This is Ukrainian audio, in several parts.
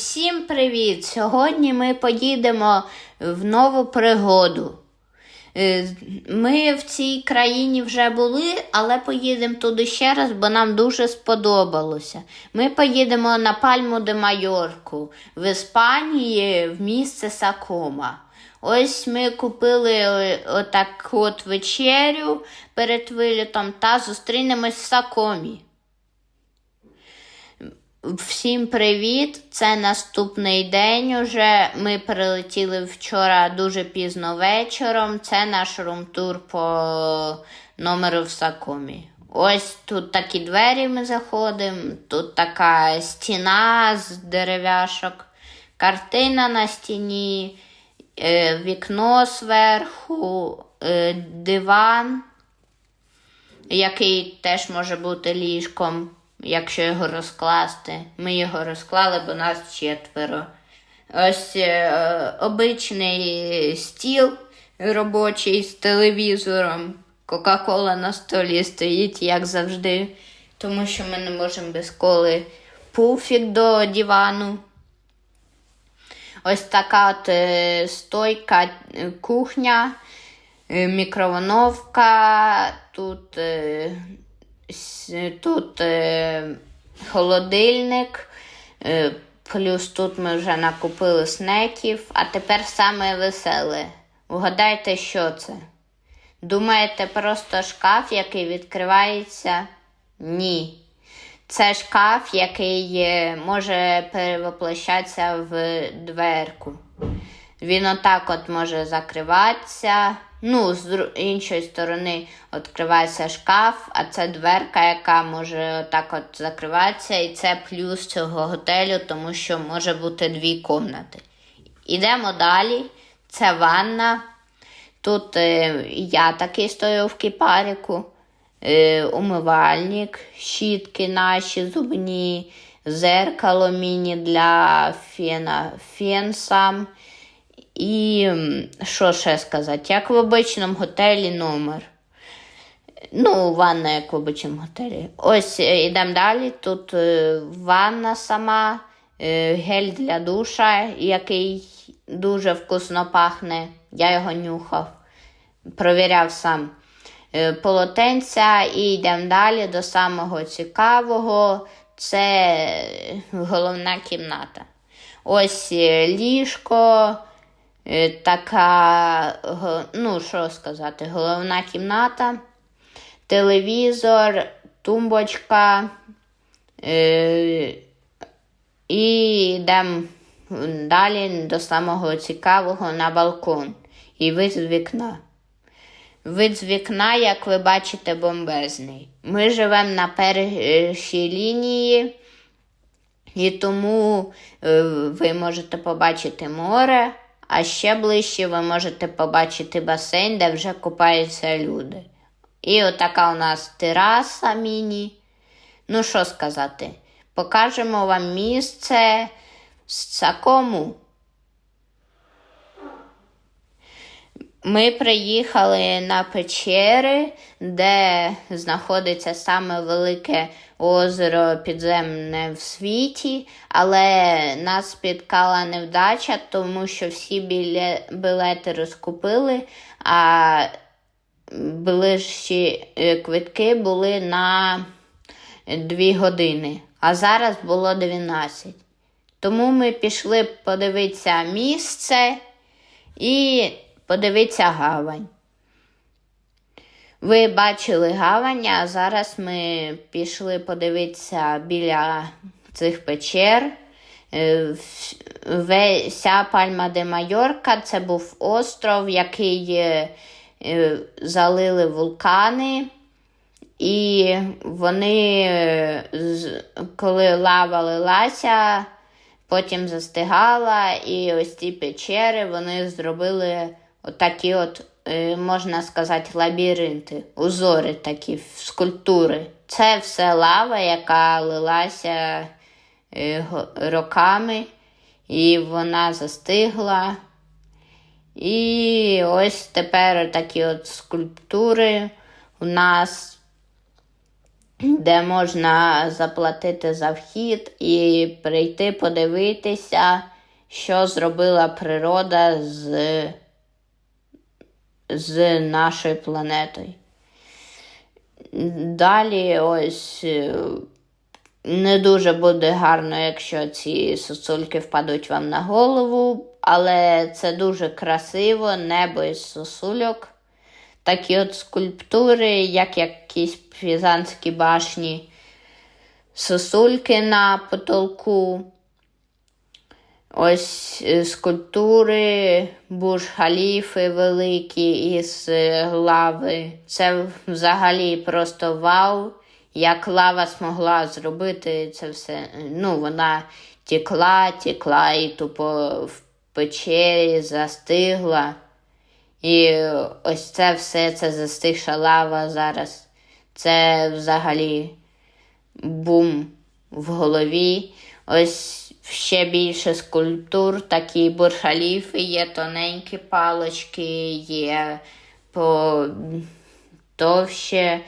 Всім привіт! Сьогодні ми поїдемо в нову пригоду. Е, Ми в цій країні вже були, але поїдемо туди ще раз, бо нам дуже сподобалося. Ми поїдемо на Пальму де Майорку в Іспанії в місце Сакома. Ось ми купили е, отак от вечерю перед вилітом та зустрінемось в Сакомі. Всім привіт! Це наступний день уже. Ми прилетіли вчора дуже пізно вечором. Це наш румтур по номеру в Сакомі. Ось тут такі двері ми заходимо, тут така стіна з дерев'яшок, картина на стіні, е, вікно зверху, е, диван, який теж може бути ліжком якщо його розкласти. Ми його розклали, бо нас четверо. Ось е, обичний стіл робочий з телевізором. Кока-кола на столі стоїть, як завжди, тому що ми не можемо без коли пуфік до дивану. Ось така от е, стойка е, кухня, е, мікроволновка, тут е, тут е, холодильник, е, плюс тут ми вже накупили снеків, а тепер саме веселе. Вгадайте, що це? Думаєте, просто шкаф, який відкривається? Ні. Це шкаф, який е, може перевоплощатися в дверку. Він отак от може закриватися. Ну, з іншої сторони відкривається шкаф, а це дверка, яка може отак от закриватися. І це плюс цього готелю, тому що може бути дві кімнати. Ідемо далі. Це ванна. Тут е, я такий стою в кіпаріку, е, умивальник, щітки наші зубні, зеркало міні для фена, фен сам. І що ще сказати? Як в обичному готелі номер. Ну, ванна, як в обичному готелі. Ось е, йдемо далі. Тут е, ванна сама, е, гель для душа, який дуже вкусно пахне. Я його нюхав, провіряв сам. Полотенця і йдемо далі до самого цікавого. Це головна кімната. Ось ліжко. Е, така, ну що сказати, головна кімната, телевізор, тумбочка. Е, і йдемо далі до самого цікавого на балкон і вид з вікна. Вид з вікна, як ви бачите, бомбезний. Ми живемо на першій лінії, і тому е, ви можете побачити море, а ще ближче ви можете побачити басейн, де вже купаються люди. І отака у нас тераса міні. Ну, що сказати, покажемо вам місце в Сакому. Ми приїхали на печери, де знаходиться саме велике озеро підземне в світі, але нас спіткала невдача, тому що всі біле- білети розкупили, а ближчі е, квитки були на 2 години, а зараз було 12. Тому ми пішли подивитися місце і подивитися гавань. Ви бачили гавань, а зараз ми пішли подивитися біля цих печер. Е, Вся Пальма де Майорка це був остров, який е, залили вулкани. І вони, е, коли лава лилася, потім застигала, і ось ці печери вони зробили отакі от, е, можна сказати, лабіринти, узори такі, скульптури. Це все лава, яка лилася е, роками, і вона застигла. І ось тепер такі от скульптури у нас де можна заплатити за вхід і прийти подивитися, що зробила природа з, з нашою планетою. Далі ось е, не дуже буде гарно, якщо ці сосульки впадуть вам на голову, але це дуже красиво, небо із сосульок. Такі от скульптури, як якісь пізанські башні, сосульки на потолку. Ось е, скульптури бурж-халіфи великі із е, лави. Це взагалі просто вау. Як лава змогла зробити це все. Ну, вона тікла, тікла і тупо в печері застигла. І ось це все, це застигша лава зараз. Це взагалі бум в голові. Ось ще більше скульптур, такі буршаліфи, є тоненькі палочки, є потовще.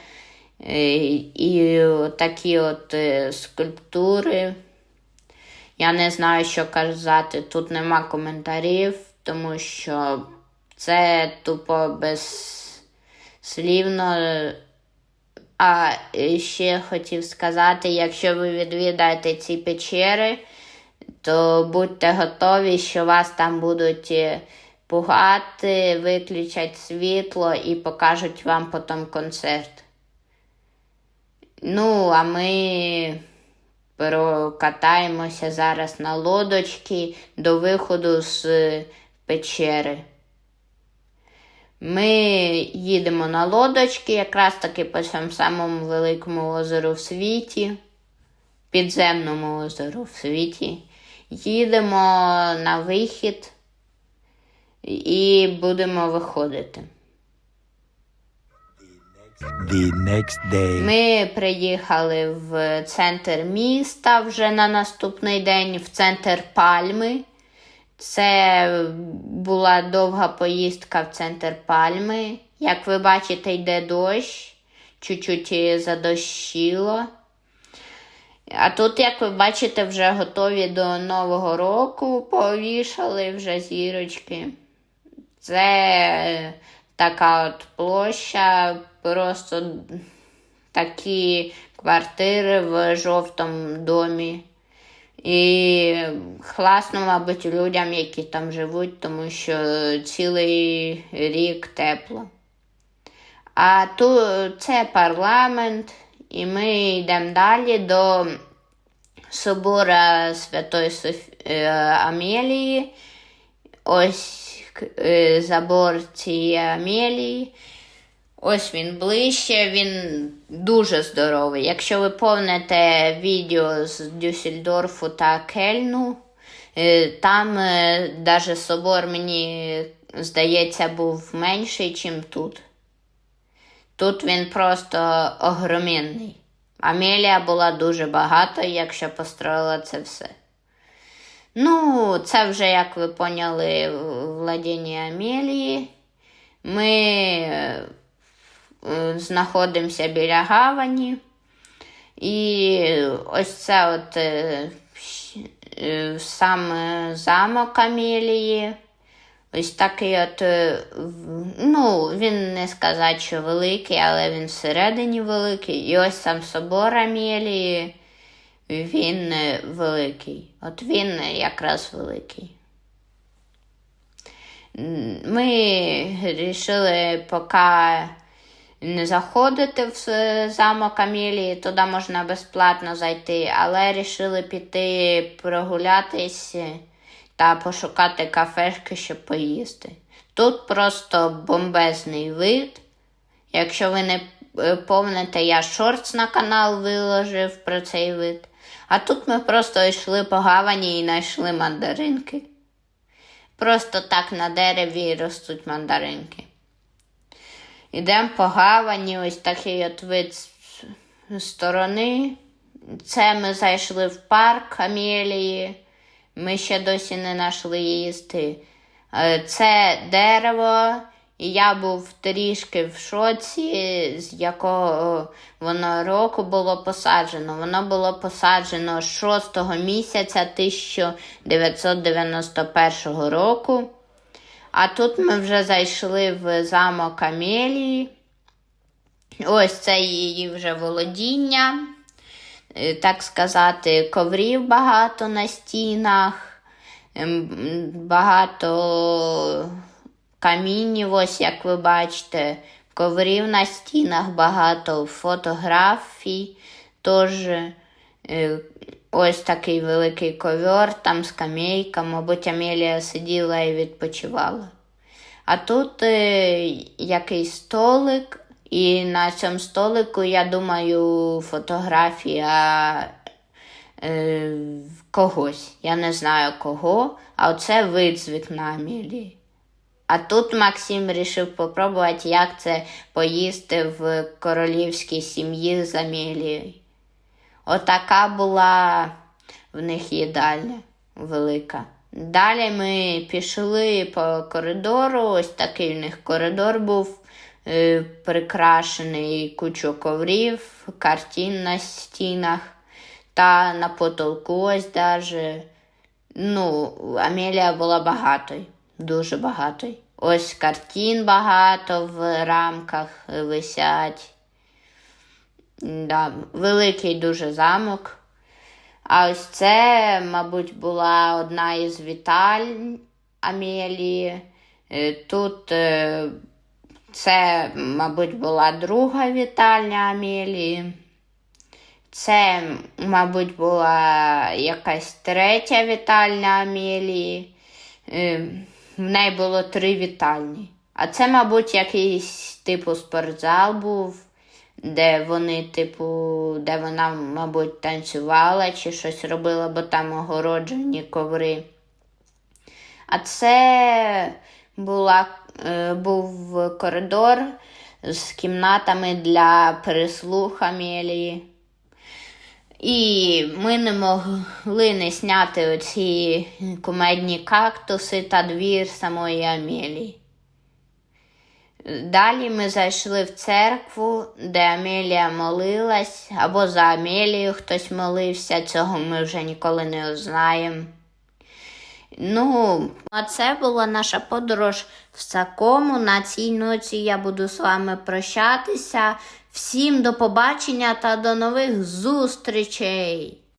Е, І такі от е, скульптури. Я не знаю, що казати. Тут нема коментарів, тому що це тупо безслівно. А ще хотів сказати, якщо ви відвідаєте ці печери, то будьте готові, що вас там будуть е, пугати, виключать світло і покажуть вам потім концерт. Ну, а ми прокатаємося зараз на лодочки до виходу з печери. Ми їдемо на лодочки, якраз таки по цьому самому великому озеру в світі, підземному озеру в світі. Їдемо на вихід і будемо виходити. The next day. Ми приїхали в центр міста вже на наступний день, в центр Пальми. Це була довга поїздка в центр Пальми. Як ви бачите, йде дощ, чуть-чуть задощило. А тут, як ви бачите, вже готові до Нового року, повішали вже зірочки. Це така от площа, просто такі квартири в жовтому домі. І класно, мабуть, людям, які там живуть, тому що цілий рік тепло. А тут це парламент, і ми йдемо далі до собора Святої Софі... е, Амелії. Ось е, забор цієї Амелії. Ось він ближче, він дуже здоровий. Якщо ви помните відео з Дюссельдорфу та Кельну, е, там навіть собор, мені здається, був менший, ніж тут. Тут він просто огроменний. Амелія була дуже багата, якщо построїла це все. Ну, це вже, як ви поняли, владіння Амелії. Ми е, знаходимося біля гавані. І ось це от е, е, сам е, замок Амелії. Ось такий от, е, ну, він не сказати, що великий, але він всередині великий. І ось сам собор Амелії, він е, великий. От він е, якраз великий. Ми вирішили поки не заходити в замок Амелії, туди можна безплатно зайти, але вирішили піти прогулятись та пошукати кафешки, щоб поїсти. Тут просто бомбезний вид. Якщо ви не е, помните, я шортс на канал виложив про цей вид. А тут ми просто йшли по гавані і знайшли мандаринки. Просто так на дереві ростуть мандаринки. Ідемо по гавані, ось такий от вид сторони. Це ми зайшли в парк Амелії. Ми ще досі не знайшли їсти. Е, Це дерево, І я був трішки в шоці, з якого воно року було посаджено. Воно було посаджено 6 місяця 1991 року. А тут ми вже зайшли в замок Амелії. Ось це її вже володіння. Е, Так сказати, коврів багато на стінах, ем, багато камінів, ось як ви бачите, коврів на стінах багато, фотографій теж. Е, Ось такий великий ковер, там скамейка, мабуть, Амелія сиділа і відпочивала. А тут е, якийсь столик, і на цьому столику, я думаю, фотографія е, когось. Я не знаю кого, а оце вид з вікна Амелії. А тут Максим вирішив попробувати, як це поїсти в королівській сім'ї з Амелією. Отака була в них їдальня велика. Далі ми пішли по коридору. Ось такий в них коридор був е, прикрашений кучу коврів, картин на стінах та на потолку ось даже. Ну, Амелія була багатою, дуже багатою. Ось картин багато в рамках висять. Да, великий дуже замок. А ось це, мабуть, була одна із вітальń Амелії. Е, Тут е, це, мабуть, була друга вітальня Амелії. Це, мабуть, була якась третя вітальня Амелії. Е, В неї було три вітальні. А це, мабуть, якийсь типу спортзал був де вони, типу, де вона, мабуть, танцювала чи щось робила, бо там огороджені коври. А це була, е, був коридор з кімнатами для прислуг Амелії. І ми не могли не зняти оці кумедні кактуси та двір самої Амелії. Далі ми зайшли в церкву, де Амелія молилась, або за Амелію хтось молився, цього ми вже ніколи не узнаємо. Ну, а це була наша подорож в Сакому. На цій ноці я буду з вами прощатися. Всім до побачення та до нових зустрічей!